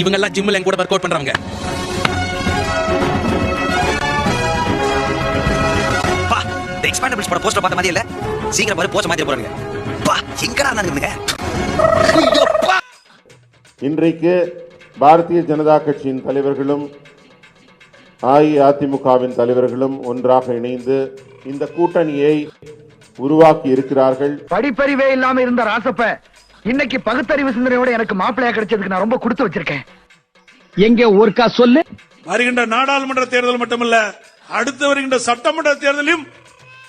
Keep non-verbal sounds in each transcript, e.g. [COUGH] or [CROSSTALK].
இவங்க எல்லாம் ஜிம்ல என் கூட ஒர்க் அவுட் பண்றவங்க. பா இந்த எக்ஸ்பேண்டபிள்ஸ் பட போஸ்டர் பார்த்த மாதிரி இல்ல. சீக்கிரம் பாரு போஸ்ட் மாதிரி போறாங்க பா எங்கடா நடந்துங்க இன்றைக்கு பாரதிய ஜனதா கட்சியின் தலைவர்களும் அஇஅதிமுகவின் தலைவர்களும் ஒன்றாக இணைந்து இந்த கூட்டணியை உருவாக்கி இருக்கிறார்கள். படிப்பறிவே இல்லாம இருந்த ராசப்ப இன்னைக்கு பகுத்தறிவு சிந்தனையோட எனக்கு மாப்பிள்ளையா கிடைச்சதுக்கு நான் ரொம்ப கொடுத்து வச்சிருக்கேன். எங்க ஒருக்கா சொல்லு. வருகின்ற நாடாளுமன்ற தேர்தல் மட்டுமல்ல அடுத்து வருகின்ற சட்டமன்ற தேர்தலிலும்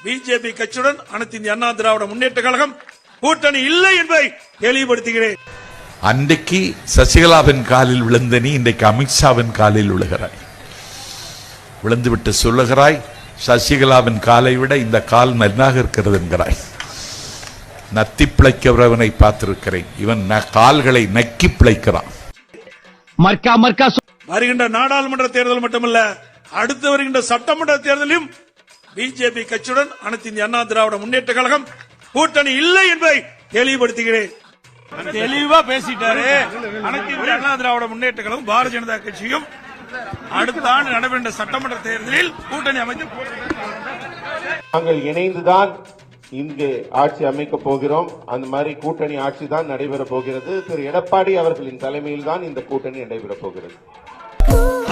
பிஜேபி கட்சியுடன் அனைத்து இந்திய அண்ணா திராவிட முன்னேற்ற கழகம் கூட்டணி இல்லை என்பதை தெளிவுபடுத்துகிறேன். அன்றைக்கு சசிகலாவின் காலில் விழுந்த நீ இன்றைக்கு அமித்ஷாவின் காலில் விழுகிறாய். விழுந்துவிட்டு சொல்லுகிறாய் சசிகலாவின் காலை விட இந்த கால் நன்னாக இருக்கிறது என்கிறாய். நத்தி பிழைக்கிறவனை பார்த்திருக்கிறேன். இவன் ந- கால்களை நக்கி பிழைக்கிறான். மர்க்கா மர்க்கா வருகின்ற நாடாளுமன்ற தேர்தல் மட்டுமல்ல அடுத்து வருகின்ற சட்டமன்ற தேர்தலிலும் பிஜேபி கட்சியுடன் அனைத்து இந்திய அண்ணா திராவிட முன்னேற்ற கழகம் கூட்டணி இல்லை என்பதை தெளிவுபடுத்துகிறேன். தெளிவா பேசிட்டாரு. அனைத்து இந்திய அண்ணா திராவிட முன்னேற்ற கழகம் பாரதிய ஜனதா கட்சியும் அடுத்த ஆண்டு நடைபெற்ற சட்டமன்ற தேர்தலில் கூட்டணி அமைத்து நாங்கள் இணைந்துதான் இங்கே ஆட்சி அமைக்கப் போகிறோம். அந்த மாதிரி கூட்டணி ஆட்சி தான் நடைபெறப் போகிறது. திரு எடப்பாடி அவர்களின் தலைமையில் தான் இந்த கூட்டணி நடைபெறப் போகிறது.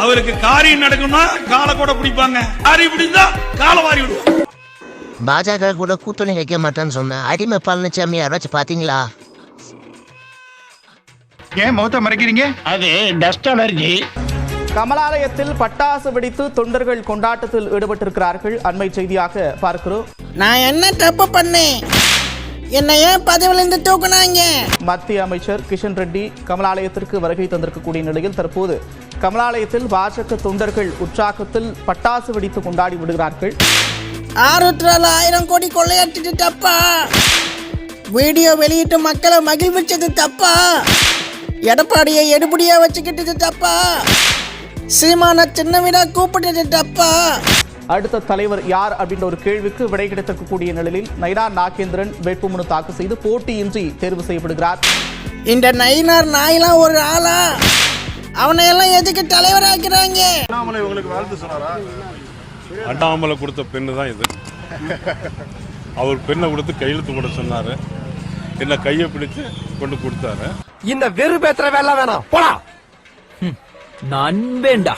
அவருக்கு காரியம் நடக்கும்னா காலை கூட பிடிப்பாங்க. காரி பிடிந்தா காலை வாரி விடுவாங்க பாஜக கூட கூட்டணி வைக்க மாட்டேன்னு சொன்னேன் அடிமை பழனிசாமி யாராச்சும் பாத்தீங்களா? ஏன் முகத்தை மறைக்கிறீங்க? அது டஸ்ட் அலர்ஜி. கமலாலயத்தில் பட்டாசு வெடித்து தொண்டர்கள் கொண்டாட்டத்தில் ஈடுபட்டிருக்கிறார்கள். அண்மை செய்தியாக பார்க்கிறோம். நான் என்ன தப்பு பண்ணேன்? என்ன ஏன் பதவியில இருந்து தூக்குனாங்க? மத்திய அமைச்சர் கிஷன் ரெட்டி கமலாலயத்திற்கு வருகை தந்திருக்கக்கூடிய நிலையில் தற்போது கமலாலயத்தில் பாஜக தொண்டர்கள் உற்சாகத்தில் பட்டாசு வெடித்து கொண்டாடி விடுகிறார்கள். ஆறுற்றால ஆயிரம் கோடி கொள்ளையடிச்சிட்டு தப்பா? வீடியோ வெளியிட்டு மக்களை மகிழ்விச்சது தப்பா? எடப்பாடியை எடுபடியா வச்சுக்கிட்டது தப்பா? சீமான சின்ன வீடா கூப்பிட்டது தப்பா அடுத்த தலைவர் யார் அப்படின்ற ஒரு கேள்விக்கு விடை கிடைத்திருக்கக்கூடிய நிலையில் நைனா நாகேந்திரன் வேட்புமனு தாக்கல் செய்து போட்டியின்றி தேர்வு செய்யப்படுகிறார். இந்த நயினார் நாயெல்லாம் ஒரு ஆளா? அவனை எல்லாம் எதுக்கு தலைவராக்குறாங்க? அண்ணாமலை கொடுத்த பெண்ணு தான் இது. அவர் பெண்ணை கொடுத்து கையெழுத்து போட சொன்னாரு. என்ன கையை பிடிச்சு கொண்டு கொடுத்தாரு. இந்த வெறு பேத்துற வேலை வேணாம். போடா. நண்பேண்டா.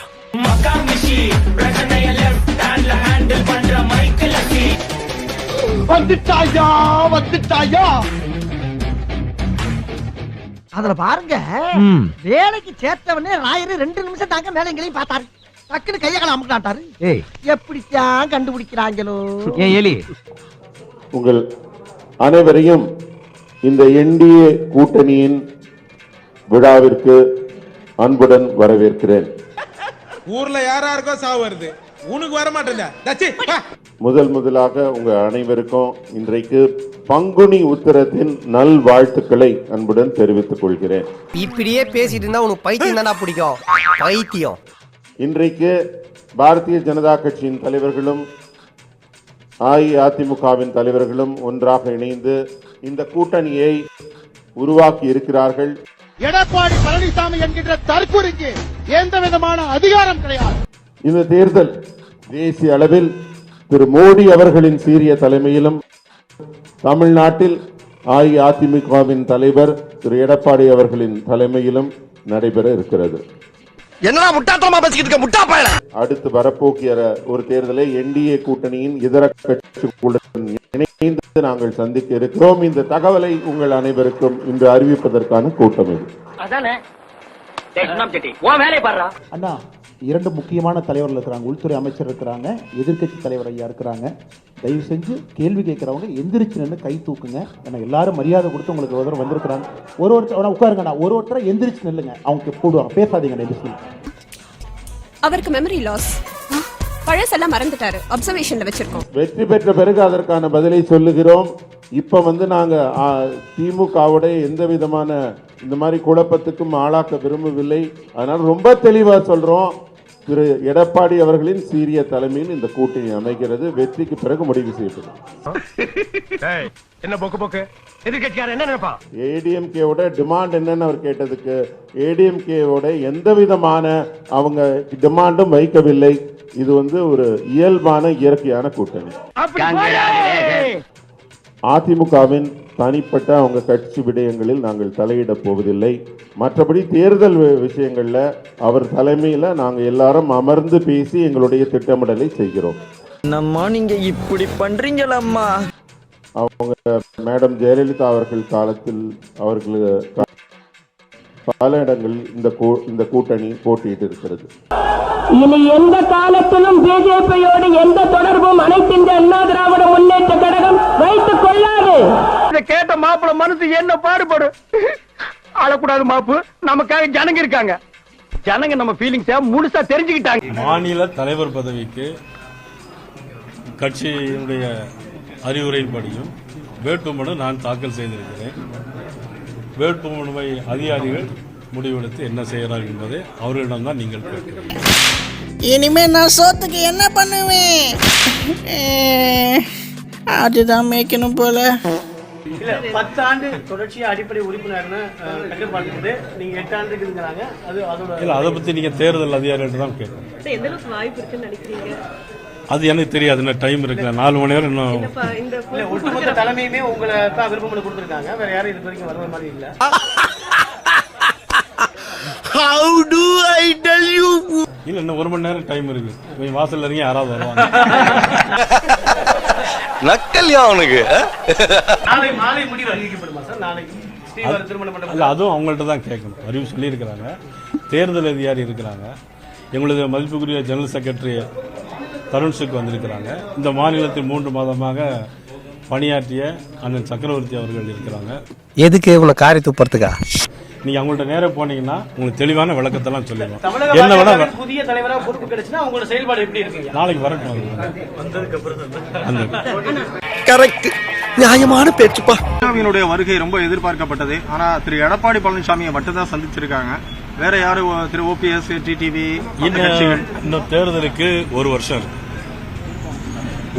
வந்துட்டாயா வந்துட்டாயா? அதுல பாருங்க வேலைக்கு சேர்த்தவனே ராயரு ரெண்டு நிமிஷம் தாங்க மேலைங்களையும் பார்த்தாரு. டக்குன்னு கையை கால அமுக்காட்டாரு எப்படித்தான் கண்டுபிடிக்கிறாங்களோ? ஏன் எலி உங்கள் அனைவரையும் இந்த என்டிஏ கூட்டணியின் விழாவிற்கு அன்புடன் வரவேற்கிறேன். ஊர்ல யாராருக்கோ சாவு வருது. உனக்கு வர மாட்டேன் முதல் முதலாக உங்க அனைவருக்கும் இன்றைக்கு பங்குனி உத்திரத்தின் நல் வாழ்த்துக்களை அன்புடன் தெரிவித்துக் கொள்கிறேன். இப்படியே பேசிட்டு இருந்தா உனக்கு பைத்தியம் தானா பிடிக்கும். பைத்தியம். இன்றைக்கு பாரதிய ஜனதா கட்சியின் தலைவர்களும் அஇஅதிமுகவின் தலைவர்களும் ஒன்றாக இணைந்து இந்த கூட்டணியை உருவாக்கி இருக்கிறார்கள். எடப்பாடி பழனிசாமி என்கின்ற தற்கொலைக்கு எந்த விதமான அதிகாரம் கிடையாது. இந்த தேர்தல் தேசிய அளவில் திரு மோடி அவர்களின் சீரிய தலைமையிலும் தமிழ்நாட்டில் அஇஅதிமுகவின் தலைவர் திரு எடப்பாடி அவர்களின் தலைமையிலும் நடைபெற இருக்கிறது. என்னடா முட்டாத்தனமா பேசிக்கிட்டு இருக்க? முட்டா பயல. அடுத்து வரப்போகிற ஒரு தேர்தலை என்டிஏ கூட்டணியின் இதர கட்சிகளுடன் இணைந்து நாங்கள் சந்திக்க இருக்கிறோம். இந்த தகவலை உங்கள் அனைவருக்கும் இன்று அறிவிப்பதற்கான கூட்டம் இது அண்ணா இரண்டு முக்கியமான தலைவர்கள் இருக்கிறாங்க. உள்துறை அமைச்சர் இருக்கிறாங்க எதிர்க்கட்சி தலைவர் ஐயா இருக்கிறாங்க. தயவு செஞ்சு கேள்வி கேட்கறவங்க எந்திரிச்சு நின்று கை தூக்குங்க. ஏன்னா எல்லாரும் மரியாதை கொடுத்து உங்களுக்கு ஒரு தடவை வந்திருக்கிறாங்க. ஒரு ஒருத்தர் உட்காருங்கண்ணா. ஒரு ஒருத்தரை எந்திரிச்சு நில்லுங்க. அவங்க போடுவாங்க. பேசாதீங்க டெலிஸ்ல அவருக்கு மெமரி லாஸ் பழசெல்லாம் மறந்துட்டாரு. அப்சர்வேஷன்ல வச்சிருக்கோம். வெற்றி பெற்ற பிறகு அதற்கான பதிலை சொல்லுகிறோம். இப்ப வந்து நாங்க ஆ, திமுகவுடைய எந்த விதமான இந்த மாதிரி குழப்பத்துக்கும் ஆளாக்க விரும்பவில்லை. அதனால ரொம்ப தெளிவா சொல்றோம். திரு எடப்பாடி அவர்களின் சீரிய தலைமையில் இந்த கூட்டணி அமைகிறது. வெற்றிக்கு பிறகு முடிவு செய்யப்படும். என்ன போக்கு போக்கு? எதிர்கட்சியார் என்ன நினைப்பா? ஏடிஎம்கேவோட டிமாண்ட் என்னன்னு அவர் கேட்டதுக்கு ஏடிஎம்கேவோட எந்த விதமான அவங்க டிமாண்டும் வைக்கவில்லை. இது வந்து ஒரு இயல்பான இயற்கையான கூட்டணி. அதிமுகவின் தனிப்பட்ட அவங்க கட்சி விடயங்களில் நாங்கள் தலையிட போவதில்லை. மற்றபடி தேர்தல் விஷயங்கள்ல அவர் தலைமையில நாங்கள் எல்லாரும் அமர்ந்து பேசி எங்களுடைய திட்டமிடலை செய்கிறோம். நம்ம நீங்க இப்படி பண்றீங்களம்மா. அவங்க மேடம் ஜெயலலிதா அவர்கள் காலத்தில் அவர்கள் பல இடங்களில் இந்த கூ- இந்த கூட்டணி போட்டியிட்டு இருக்கிறது இனி எந்த காலத்திலும் பிஜேபியோடு எந்த தொடர்பும் அனைத்து இந்த அண்ணா திராவிட முன்னேற்ற கழகம் வைத்துக் கொள்ளாது இத கேட்ட மாப்பிள மனசு என்ன பாடுபடு? அழக்கூடாது மாப்பு. நமக்காக ஜனங்க இருக்காங்க. ஜனங்க நம்ம ஃபீலிங்ஸ முழுசா தெரிஞ்சுக்கிட்டாங்க. மாநில தலைவர் பதவிக்கு கட்சியினுடைய அறிவுரைப்படியும் வேட்புமனு நான் தாக்கல் செய்திருக்கிறேன். வேட்புமனுவை அதிகாரிகள் முடிவெடுத்து என்ன செய்கிறார்கள் என்பதை அவர்களிடம்தான் நீங்கள் கேட்கிறீர்கள் இனிமே நான் சோத்துக்கு என்ன பண்ணுவேன்? அதுதான் மேய்க்கணும் போல. இல்ல பத்து ஆண்டு தொடர்ச்சியா அடிப்படை உறுப்பினர்னு நீங்க எட்டு ஆண்டுக்கு இருக்கிறாங்க அது அதோட இல்லை அதை பற்றி நீங்கள் தேர்தல் அதிகாரிகிட்ட தான் கேட்கணும். எந்த அளவுக்கு வாய்ப்பு இருக்குன்னு நினைக்கிறீங்க? அது எனக்கு தெரியாது இன்னும் டைம் இருக்குல்ல நாலு மணி நேரம் இன்னும் இல்ல ஒட்டுமொத்த தலைமையுமே உங்களை தான் விருப்பம் கொடுத்துருக்காங்க. வேற யாரும் இது வரைக்கும் வர மாதிரி இல்ல. இல்லை இன்னும் ஒரு மணி நேரம் டைம் இருக்கு. வாசல்ல இறங்கி யாராவது வருவாங்க. [LAUGHS] நக்கல்யா அவனுக்கு நாளை மாலை முடிவு அறிவிக்கப்படுமா சார்? நாளைக்கு ஸ்ரீவாரி திருமண மண்டபம். இல்லை அதுவும் அவங்கள்ட்ட தான் கேட்கணும். அறிவு சொல்லியிருக்கிறாங்க. தேர்தல் அதிகாரி இருக்கிறாங்க. எங்களது மதிப்புக்குரிய ஜெனரல் செக்ரட்டரி தருண்சுக்கு வந்திருக்கிறாங்க. இந்த மாநிலத்தில் மூன்று மாதமாக பணியாற்றிய அண்ணன் சக்கரவர்த்தி அவர்கள் இருக்கிறாங்க. எதுக்கு உங்களை காரி துப்புறதுக்கா? நீங்க அவங்கள்ட்ட நேரா போனீங்கன்னா உங்களுக்கு தெளிவான விளக்கத்தெல்லாம் சொல்லிடுவோம். என்ன பாஜகவின் புதிய தலைவரா பொறுப்பு கிடைச்சுன்னா உங்களோட செயல்பாடு எப்படி இருக்குங்க? நாளைக்கு வரட்டும். கரெக்ட். நியாயமான பேச்சுப்பா. பழனிசாமியினுடைய வருகை ரொம்ப எதிர்பார்க்கப்பட்டது. ஆனா திரு எடப்பாடி பழனிசாமியை மட்டும் தான் சந்திச்சிருக்காங்க. வேற யாரும் திரு ஓபிஎஸ் டிடிவி இன்னும் இன்னும் தேர்தலுக்கு ஒரு வருஷம் இருக்கு.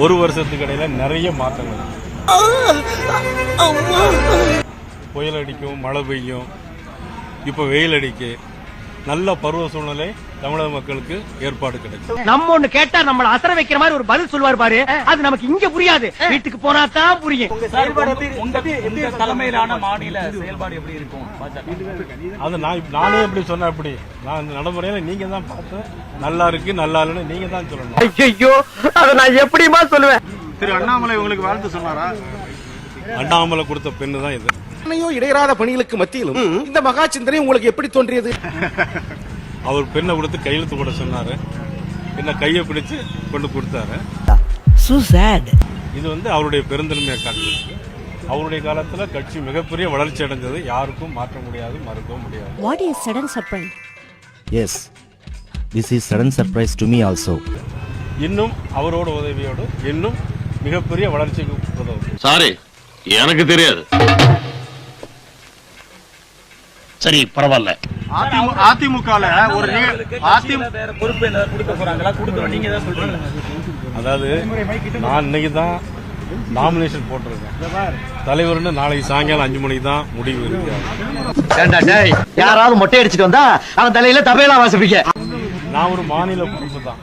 ஒரு வருஷத்துக்கு இடையில நிறைய மாற்றங்கள். இருக்கு. புயல் அடிக்கும் மழை பெய்யும். இப்போ வெயில் அடிக்கு. நல்ல பருவ சூழ்நிலை தமிழக மக்களுக்கு ஏற்பாடு கிடைக்கும். நம்ம ஒண்ணு கேட்டா நம்மள அசர வைக்கிற மாதிரி ஒரு பதில் சொல்லுவார் பாரு. அது நமக்கு இங்க புரியாது. வீட்டுக்கு போனா தான் புரியும். தலைமையிலான மாநில செயல்பாடு எப்படி இருக்கும்? அது நான் நானே எப்படி சொன்னேன் அப்படி? நான் இந்த நடைமுறையில நீங்க தான் பார்த்து நல்லா இருக்கு நல்லா இல்லைன்னு நீங்க தான் சொல்லணும். ஐயோ அத நான் எப்படிமா சொல்லுவேன்? திரு அண்ணாமலை உங்களுக்கு வாழ்த்து சொன்னாரா? அண்ணாமலை கொடுத்த பெண்ணு தான் இது. இடையராத பணிகளுக்கு மத்தியிலும் இந்த மகா சிந்தனை உங்களுக்கு எப்படி தோன்றியது? [LAUGHS] அவர் பெண்ணை கொடுத்து கையெழுத்து போட சொன்னாரு. என்ன கையை பிடிச்சு கொண்டு கொடுத்தாரு. இது வந்து அவருடைய பெருந்தன்மையை காட்டுது. அவருடைய காலத்துல கட்சி மிகப்பெரிய வளர்ச்சி அடைஞ்சது. யாருக்கும் மாற்ற முடியாது மறுக்கவும் முடியாது. What is sudden surprise yes this is sudden surprise to me also இன்னும் அவரோட உதவியோடு இன்னும் மிகப்பெரிய வளர்ச்சிக்கு உதவும். சாரி எனக்கு தெரியாது. சரி பரவாயில்ல. அதிமுக ஒரு அதிமுக பொறுப்பு கொடுக்க போறாங்களா? கொடுக்கணும். நீங்க தான் சொல்றீங்க அதாவது நான் இன்னைக்கு தான் நாமினேஷன் போட்டிருக்கேன். தலைவர்னு நாளைக்கு சாயங்காலம் அஞ்சு மணிக்கு தான் முடிவு இருக்கு. யாராவது மொட்டை அடிச்சிட்டு வந்தா அவன் தலையில தபையெல்லாம் வாசிப்பீங்க. நான் ஒரு மாநில பொறுப்பு தான்.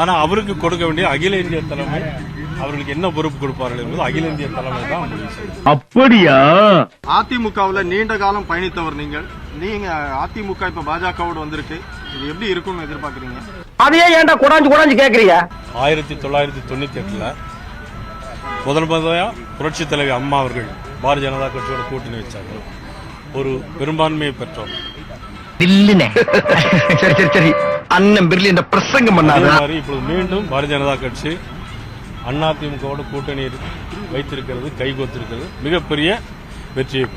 ஆனா அவருக்கு கொடுக்க வேண்டிய அகில இந்திய தலைமை அவர்களுக்கு என்ன பொறுப்பு கொடுப்பார்கள் என்பது அகில இந்திய தலைமை தான் முடிவு அப்படியா? அதிமுகவுல நீண்ட காலம் பயணித்தவர் நீங்கள். நீங்க அதிமுக இப்ப பாஜகவோடு வந்திருக்கு. இது எப்படி இருக்கும்னு எதிர்பார்க்கறீங்க? அதையே ஏன்டா குடாஞ்சு குடாஞ்சு கேக்குறீங்க? ஆயிரத்தி தொள்ளாயிரத்தி தொண்ணூத்தி எட்டுல முதல் முதலையா புரட்சி தலைவி அம்மா அவர்கள் பாரதிய ஜனதா கட்சியோட கூட்டணி வச்சாங்க ஒரு பெரும்பான்மையை பெற்றோம் சரி சரி சரி. அண்ணன் பிர்லி பிரசங்கம் மாதிரி இப்பொழுது மீண்டும் பாரதிய ஜனதா கட்சி அதிமுகவோட கூட்டணி வைத்திருக்கிறது கைகோத்திருக்கிறது. மிகப்பெரிய வெற்றியை.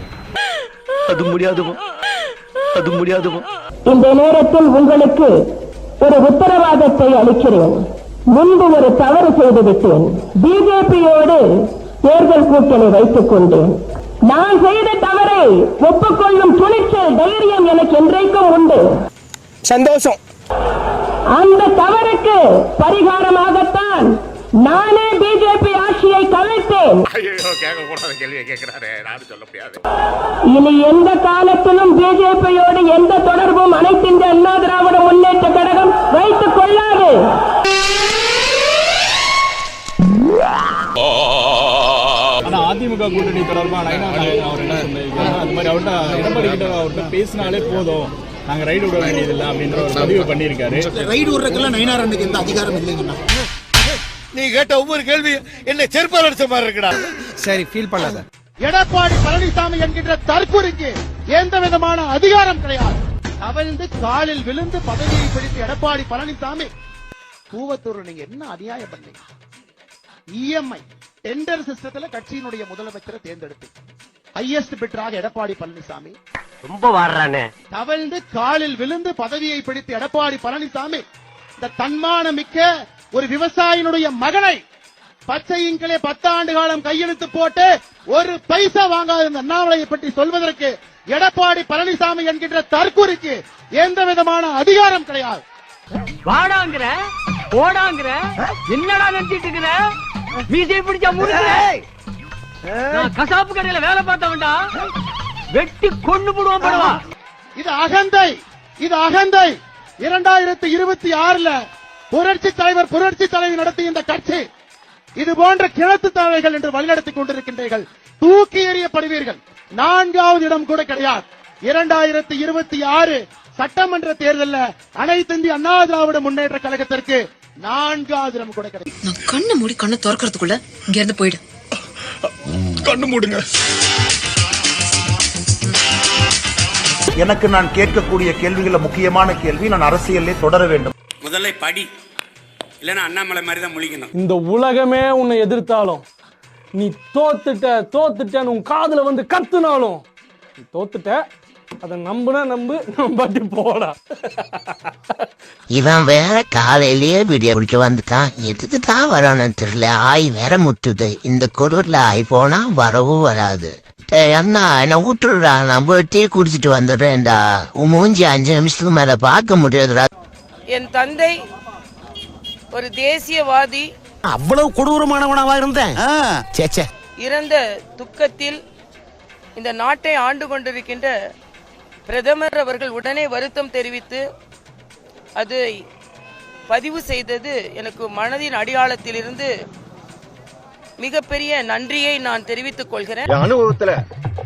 அது முடியாதுமோ? அது முடியாதுமோ? இந்த நேரத்தில் உங்களுக்கு ஒரு உத்தரவாதத்தை அளிக்கிறேன். முன்பு ஒரு தவறு செய்து விட்டேன். பிஜேபியோடு தேர்தல் கூட்டணி வைத்துக் கொண்டேன். நான் செய்த தவறை ஒப்புக்கொள்ளும் துணிச்சல் தைரியம் எனக்கு என்றைக்கும் உண்டு. சந்தோஷம். அந்த தவறுக்கு பரிகாரமாகத்தான் நானே பிஜேபி ஆட்சியை கலைத்தேன். இனி எந்த காலத்திலும் பிஜேபியோடு எந்த தொடர்பும் அனைத்து இந்த அண்ணா திராவிட முன்னேற்ற கழகம் வைத்துக் கொள்ளாது. அதிமுக கூட்டணி தொடர்பா நயனா நாகேந்திரன் அவர் என்ன சொல்லியிருக்காரு அந்த மாதிரி அவர்கிட்ட எடப்பாடி கிட்ட அவர்கிட்ட பேசினாலே போதும். நாங்க ரைடு விட வேண்டியதில்லை அப்படின்ற ஒரு பதிவு பண்ணியிருக்காரு. ரைடு விடுறதுக்கெல்லாம் நயினார் அன்னைக்கு எந்த அதிகாரம் இல்லைங்கண்ணா. நீ கேட்ட ஒவ்வொரு கேள்வி என்ன செருப்பால் அடிச்ச மாதிரி இருக்குடா. சரி ஃபீல் பண்ணாத. எடப்பாடி பழனிசாமி என்கின்ற தற்கொலைக்கு எந்த விதமான அதிகாரம் கிடையாது. தவழ்ந்து காலில் விழுந்து பதவியை பிடித்து எடப்பாடி பழனிசாமி கூவத்தூர் நீங்க என்ன அநியாயம் பண்ணீங்க? இஎம்ஐ டெண்டர் சிஸ்டத்துல கட்சியினுடைய முதலமைச்சரை தேர்ந்தெடுத்து ஹையஸ்ட் பெற்றாக எடப்பாடி பழனிசாமி ரொம்ப வாடுறானே. தவழ்ந்து காலில் விழுந்து பதவியை பிடித்து எடப்பாடி பழனிசாமி இந்த தன்மான மிக்க ஒரு விவசாயினுடைய மகனை பச்சையின்களே பத்தாண்டு காலம் கையெழுத்து போட்டு ஒரு பைசா வாங்காத இந்த அண்ணாமலையை பற்றி சொல்வதற்கு எடப்பாடி பழனிசாமி என்கின்ற தற்கூரிக்கு எந்த விதமான அதிகாரம் கிடையாது. வாடாங்கிற போடாங்கிற என்னடா நினைச்சிட்டு இருக்கிற? மீசை பிடிச்சா கசாப்பு கடையில வேலை பார்த்தவன்டா. வெட்டி கொண்டு போடுவான் படுவா இது அகந்தை இது அகந்தை. இரண்டாயிரத்தி இருபத்தி ஆறுல புரட்சி தலைவர் புரட்சி தலைவர் நடத்திய இந்த கட்சி. இது போன்ற கிணத்து தலைவர்கள் என்று வழிநடத்திக் கொண்டிருக்கின்றீர்கள். தூக்கி எறியப்படுவீர்கள். நான்காவது இடம் கூட கிடையாது. இரண்டாயிரத்தி இருபத்தி ஆறு சட்டமன்ற தேர்தல்ல அனைத்து இந்திய அண்ணா திராவிட முன்னேற்ற கழகத்திற்கு நான்காவது இடம் கூட கிடையாது. நான் கண்ணை மூடி கண்ணை திறக்கிறதுக்குள்ள இங்க இருந்து போயிடு. கண்ணு மூடுங்க. எனக்கு நான் கேட்கக்கூடிய கேள்விகள முக்கியமான கேள்வி நான் அரசியலே தொடர வேண்டும். முதல்ல படி. இல்லைன்னா அண்ணாமலை மாதிரி தான் முழிக்கணும். இந்த உலகமே உன்னை எதிர்த்தாலும் நீ தோத்துட்ட தோத்துட்டன்னு உன் காதுல வந்து கத்துனாலும் நீ தோத்துட்ட அதை நம்புனா நம்பு நம்பாட்டி போடா. இவன் வேற காலையிலேயே வீடியோ பிடிக்க வந்துட்டான். எதுக்கு தான் வரானு தெரியல. ஆய் வேற முட்டுது. இந்த குளிர்ல ஆய் போனா வரவும் வராது. டேய் அண்ணா என்ன விட்டுடுறா நான் போய் டீ குடிச்சிட்டு வந்துடுறேன்டா. உன் மூஞ்சி அஞ்சு நிமிஷத்துக்கு மேல பார்க்க முடியாதுடா. என் தந்தை ஒரு தேசியவாதி. அவ்வளவு கொடூரமானவனாவா இருந்தேன். இறந்த துக்கத்தில் இந்த நாட்டை ஆண்டு கொண்டிருக்கின்ற பிரதமர் அவர்கள் உடனே வருத்தம் தெரிவித்து அது பதிவு செய்தது எனக்கு மனதின் அடியாளத்திலிருந்து மிகப்பெரிய நன்றியை நான் தெரிவித்துக் கொள்கிறேன். என் அனுபவத்துல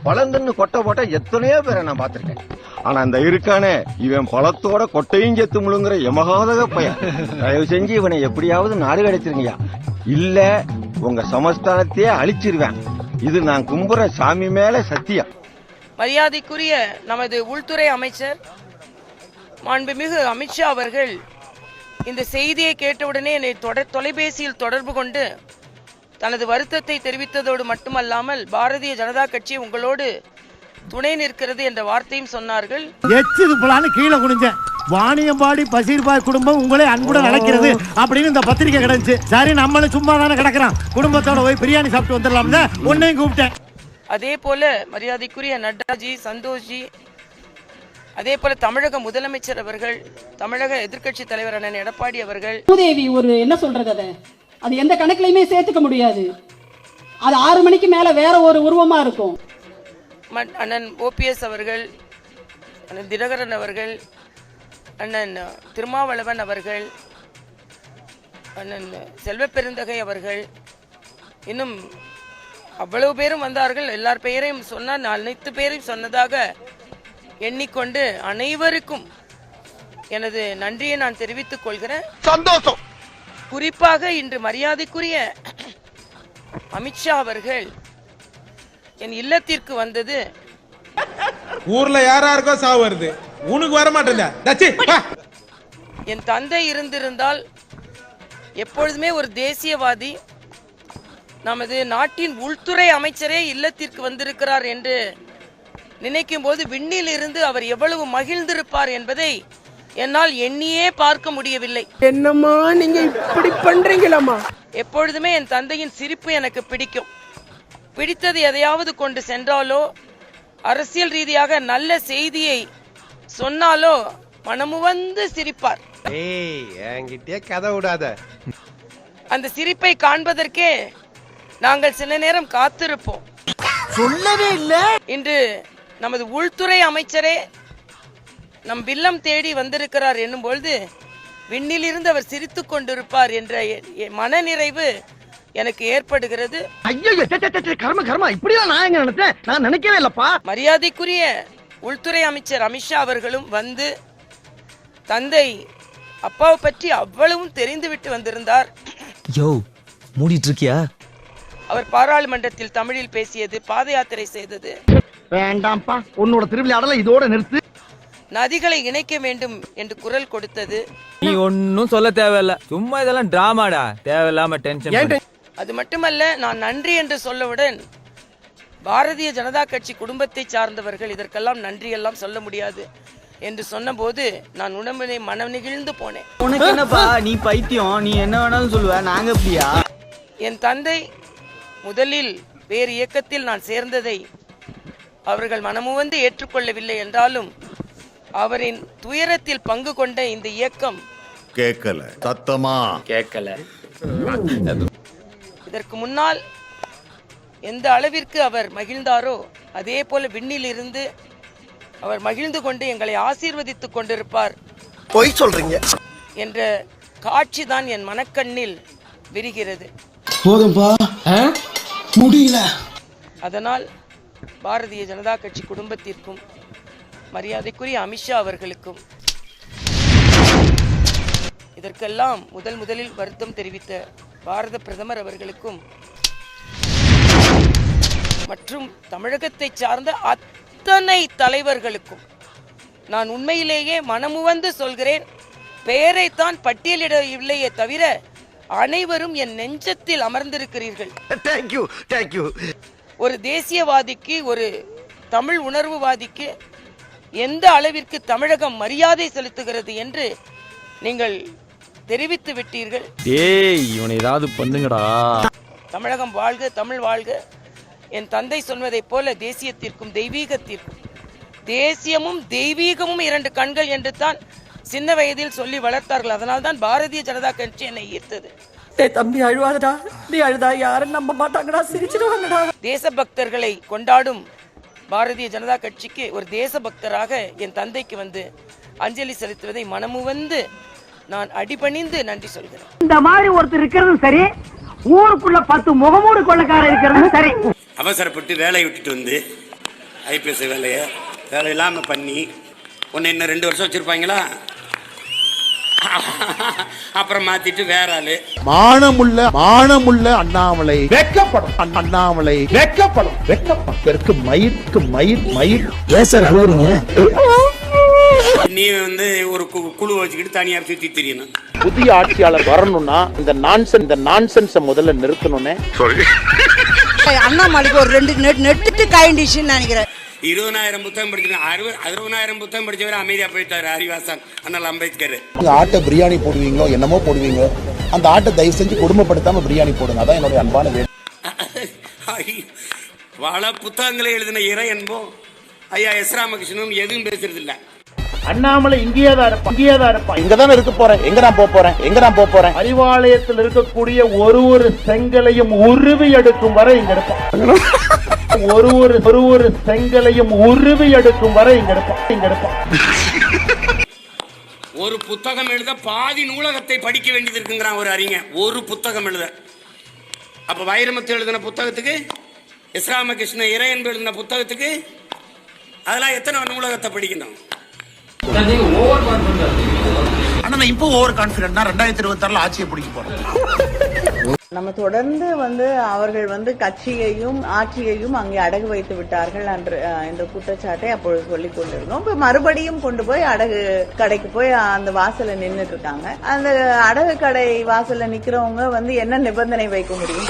பழந்துன்னு கொட்டை போட்ட எத்தனையோ பேரை நான் பார்த்திருக்கேன். ஆனா இந்த இருக்கானே இவன் பழத்தோட கொட்டையும் செத்து முழுங்குற எமகாதக பையன். தயவு செஞ்சு இவனை எப்படியாவது நாடு கிடைச்சிருங்கய்யா இல்ல உங்க சமஸ்தானத்தையே அழிச்சிருவேன். இது நான் கும்புற சாமி மேல சத்தியம். மரியாதைக்குரிய நமது உள்துறை அமைச்சர் மாண்புமிகு அமித்ஷா அவர்கள் இந்த செய்தியை கேட்டவுடனே என்னை தொடர் தொலைபேசியில் தொடர்பு கொண்டு தனது வருத்தத்தை தெரிவித்ததோடு மட்டுமல்லாமல் பாரதிய ஜனதா கட்சி உங்களோடு துணை நிற்கிறது என்ற வார்த்தையும் சொன்னார்கள். எச்சது போலான்னு கீழே குனிஞ்சேன். வாணியம்பாடி பசீர்பாய் குடும்பம் உங்களே அன்புடன் அழைக்கிறது அப்படின்னு இந்த பத்திரிக்கை கிடந்துச்சு. சரி நம்மளும் சும்மா தானே கிடக்குறான் குடும்பத்தோட போய் பிரியாணி சாப்பிட்டு வந்துடலாம்ல? உன்னையும் கூப்பிட்டேன். அதே போல மரியாதைக்குரிய நட்டாஜி சந்தோஷ்ஜி அதே போல தமிழக முதலமைச்சர் அவர்கள் தமிழக எதிர்க்கட்சி தலைவர் அண்ணன் எடப்பாடி அவர்கள் ஒரு என்ன சொல்றது அதை? அது எந்த கணக்குலயுமே சேர்த்துக்க முடியாது. அது ஆறு மணிக்கு மேல வேற ஒரு உருவமா இருக்கும். அண்ணன் ஓபிஎஸ் அவர்கள் அண்ணன் தினகரன் அவர்கள் அண்ணன் திருமாவளவன் அவர்கள் அண்ணன் செல்வ பெருந்தகை அவர்கள் இன்னும் அவ்வளவு பேரும் வந்தார்கள். எல்லார் பெயரையும் சொன்னால் நான் அனைத்து பேரையும் சொன்னதாக எண்ணிக்கொண்டு அனைவருக்கும் எனது நன்றியை நான் தெரிவித்துக் கொள்கிறேன். சந்தோஷம். குறிப்பாக இன்று மரியாதைக்குரிய அமித்ஷா அவர்கள் என் இல்லத்திற்கு வந்தது. ஊர்ல யாராருக்கோ சாவு வருது. உனக்கு வர மாட்டேன் என் தந்தை இருந்திருந்தால் எப்பொழுதுமே ஒரு தேசியவாதி நமது நாட்டின் உள்துறை அமைச்சரே இல்லத்திற்கு வந்திருக்கிறார் என்று நினைக்கும் போது விண்ணில் இருந்து அவர் எவ்வளவு மகிழ்ந்திருப்பார் என்பதை என்னால் எண்ணியே பார்க்க முடியவில்லை. என்னம்மா நீங்க இப்படி பண்றீங்களாம்மா? எப்பொழுதுமே என் தந்தையின் சிரிப்பு எனக்கு பிடிக்கும். பிடித்தது எதையாவது கொண்டு சென்றாலோ அரசியல் ரீதியாக நல்ல செய்தியை சொன்னாலோ மனமுவந்து சிரிப்பார். கதை விடாத. அந்த சிரிப்பை காண்பதற்கே நாங்கள் சில நேரம் காத்திருப்போம். சொல்லவே இல்ல. இன்று நமது உள்துறை அமைச்சரே நம் வில்லம் தேடி வந்திருக்கிறார் என்னும் பொழுது விண்ணிலிருந்து அவர் சிரித்துக் கொண்டிருப்பார் என்ற மனநிறைவு எனக்கு ஏற்படுகிறது. ஐயோ கர்ம கர்மா இப்படிதான் நான் எங்க நினைச்சேன் நான் நினைக்கவே இல்லப்பா. மரியாதைக்குரிய உள்துறை அமைச்சர் அமித்ஷா அவர்களும் வந்து தந்தை அப்பாவை பற்றி அவ்வளவும் தெரிந்துவிட்டு வந்திருந்தார். யோ மூடிட்டு இருக்கியா அவர் பாராளுமன்றத்தில் தமிழில் பேசியது பாத யாத்திரை செய்தது. வேண்டாம்ப்பா உன்னோட திருவிளையாடல இதோட நிறுத்து. நதிகளை இணைக்க வேண்டும் என்று குரல் கொடுத்தது. நீ ஒன்னும் சொல்ல தேவையில்ல. சும்மா இதெல்லாம் டிராமாடா தேவையில்லாம டென்ஷன் அது மட்டுமல்ல நான் நன்றி என்று சொல்லவுடன் பாரதிய ஜனதா கட்சி குடும்பத்தை சார்ந்தவர்கள் இதற்கெல்லாம் நன்றி எல்லாம் சொல்ல முடியாது என்று சொன்னபோது நான் உடம்பினை மனம் நெகிழ்ந்து போனேன். உனக்கு என்னப்பா? நீ பைத்தியம். நீ என்ன வேணாலும் சொல்லுவ. நாங்க அப்படியா என் தந்தை முதலில் வேறு இயக்கத்தில் நான் சேர்ந்ததை அவர்கள் மனமுவந்து ஏற்றுக்கொள்ளவில்லை என்றாலும் அவரின் துயரத்தில் பங்கு கொண்ட இந்த இயக்கம் கேட்கல. சத்தமா? இதற்கு முன்னால் எந்த அளவிற்கு அவர் மகிழ்ந்தாரோ அதே போல விண்ணிலிருந்து அவர் மகிழ்ந்து கொண்டு எங்களை ஆசீர்வதித்துக் கொண்டிருப்பார் பொய் சொல்றீங்க. என்ற காட்சி தான் என் மனக்கண்ணில் விரிகிறது. போதும்பா. முடியல. அதனால் பாரதிய ஜனதா கட்சி குடும்பத்திற்கும் மரியாதைக்குரிய அமித்ஷா அவர்களுக்கும். இதற்கெல்லாம் முதல் முதலில் வருத்தம் தெரிவித்த பாரத பிரதமர் அவர்களுக்கும் மற்றும் தமிழகத்தை சார்ந்த அத்தனை தலைவர்களுக்கும் நான் உண்மையிலேயே மனமுவந்து சொல்கிறேன் பெயரைத்தான் பட்டியலிடவில்லையே தவிர அனைவரும் என் நெஞ்சத்தில் அமர்ந்திருக்கிறீர்கள். தேங்க்யூ தேங்க்யூ ஒரு தேசியவாதிக்கு ஒரு தமிழ் உணர்வுவாதிக்கு எந்த அளவிற்கு தமிழகம் மரியாதை செலுத்துகிறது என்று நீங்கள் தெரிவித்து விட்டீர்கள்? டேய் இவனை ஏதாவது பண்ணுங்கடா. தமிழகம் வாழ்க தமிழ் வாழ்க. என் தந்தை சொன்னதைப் போல தேசியத்திற்கும் தெய்வீகத்திற்கும். தேசியமும் தெய்வீகமும் இரண்டு கண்கள் என்று தான் சின்ன வயதில் சொல்லி வளர்த்தார்கள். அதனால் தான் பாரதிய ஜனதா கட்சி என்னை ஈர்த்தது. தம்பி அழுவாதடா. நீ அழுதா. யாரும் நம்ப மாட்டாங்கடா. சிரிச்சிடுவாங்கடா. தேசபக்தர்களை கொண்டாடும் பாரதிய ஜனதா கட்சிக்கு ஒரு தேசபக்தராக என் தந்தைக்கு வந்து அஞ்சலி செலுத்துவதை மனமுவந்து நான் அடிபணிந்து நன்றி சொல்கிறேன். இந்த மாதிரி ஒருத்தர் இருக்கிறது சரி ஊருக்குள்ள பத்து முகமூடு கொள்ளக்காரர் இருக்கிறது சரி. அவசரப்பட்டு வேலையை விட்டுட்டு வந்து ஐபிஎஸ் வேலையை வேலை இல்லாமல் பண்ணி உன்னை இன்னும் ரெண்டு வருஷம் வச்சுருப்பாங்களா? [LAUGHS] அப்புறம் மாற்றிட்டு வேற ஆள். மானமுள்ள மானமுள்ள அண்ணாமலை. வெக்கப்படும். அண்ணாமலை. வெக்கப்படும். வெக்கப்படும். பெருக்கு மயிருக்கு மயிர் மயிர். நீ வந்து ஒரு கு- குழு வச்சுக்கிட்டு தனியாக சுற்றி தெரியணும். புதிய ஆட்சியாளர் வரணும்னா இந்த நான்சன் இந்த நான்சென்ஸை முதல்ல நிறுத்தணும்னே. அண்ணாமலைக்கு ஒரு ரெண்டு நெட் நெட்டுட்டு கைண்டிஷன் நினைக்கிறேன். இருபதாயிரம் புத்தகம் படிச்சிருக்கேன் அறுபது அறுபதாயிரம் புத்தகம் படிச்சவர் அமைதியாக போயிட்டாரு ஹரிவாசன் அண்ணல் அம்பேத்கர். நீங்க ஆட்டை பிரியாணி போடுவீங்களோ என்னமோ போடுவீங்க அந்த ஆட்டை தயவு செஞ்சு குடும்பப்படுத்தாம பிரியாணி போடுங்க. அதான் என்னுடைய அன்பான வேண்டுகோள். பல புத்தகங்களை எழுதின இறை என்போம் ஐயா எஸ் ராமகிருஷ்ணனும் எதுவும் பேசுறதில்ல. அண்ணாமலை இங்கேயே தான் இருப்பான் இங்கேயே தான் இருப்பான். இங்க தானே இருக்க போறேன். எங்க நான் போக போறேன்? எங்க நான் போக போறேன்? அறிவாலயத்தில் இருக்கக்கூடிய ஒரு ஒரு செங்கலையும் உருவி எடுக்கும் வரை இங்க இருப்பான். ஒரு ஒரு ஒரு ஒரு செங்கலையும் உருவி எடுக்கும் வரை இங்க இருப்பான். இங்க இருப்பான். ஒரு புத்தகம் எழுத பாதி நூலகத்தை படிக்க வேண்டியது இருக்குங்கிறான் ஒரு அறிஞர் ஒரு புத்தகம் எழுத. அப்ப வைரமுத்து எழுதின புத்தகத்துக்கு எஸ் ராமகிருஷ்ண இறை என்பு எழுதின புத்தகத்துக்கு அதெல்லாம் எத்தனை நூலகத்தை படிக்கணும்? ஆனா நான் இப்போ ஓவர் கான்பிடன்ட் ரெண்டாயிரத்தி இருபத்தி ஆறுல ஆட்சியை பிடிக்க போறேன் நம்ம தொடர்ந்து வந்து அவர்கள் வந்து கட்சியையும் ஆட்சியையும் அங்கே அடகு வைத்து விட்டார்கள் என்ற என்ற குற்றச்சாட்டை அப்பொழுது சொல்லிக் கொண்டிருந்தோம். இப்ப மறுபடியும் கொண்டு போய் அடகு கடைக்கு போய் அந்த வாசல்ல நின்னுட்டு இருக்காங்க. அந்த அடகு கடை வாசல்ல நிக்கிறவங்க வந்து என்ன நிபந்தனை வைக்க முடியும்?